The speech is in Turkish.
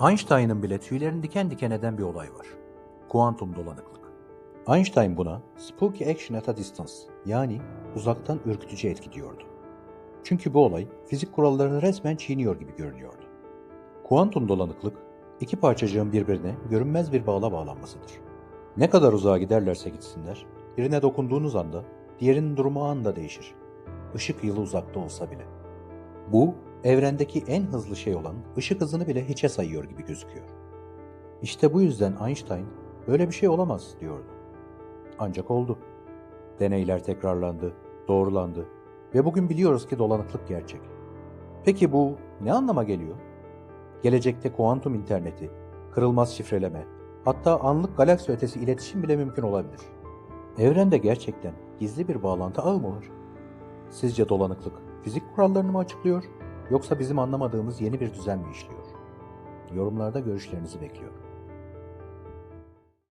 Einstein'ın bile tüylerini diken diken eden bir olay var. Kuantum dolanıklık. Einstein buna spooky action at a distance yani uzaktan ürkütücü etki diyordu. Çünkü bu olay fizik kurallarını resmen çiğniyor gibi görünüyordu. Kuantum dolanıklık iki parçacığın birbirine görünmez bir bağla bağlanmasıdır. Ne kadar uzağa giderlerse gitsinler, birine dokunduğunuz anda diğerinin durumu anında değişir. Işık yılı uzakta olsa bile. Bu, evrendeki en hızlı şey olan ışık hızını bile hiçe sayıyor gibi gözüküyor. İşte bu yüzden Einstein böyle bir şey olamaz diyordu. Ancak oldu. Deneyler tekrarlandı, doğrulandı ve bugün biliyoruz ki dolanıklık gerçek. Peki bu ne anlama geliyor? Gelecekte kuantum interneti, kırılmaz şifreleme, hatta anlık galaksi ötesi iletişim bile mümkün olabilir. Evrende gerçekten gizli bir bağlantı ağı mı var? Sizce dolanıklık fizik kurallarını mı açıklıyor yoksa bizim anlamadığımız yeni bir düzen mi işliyor? Yorumlarda görüşlerinizi bekliyorum.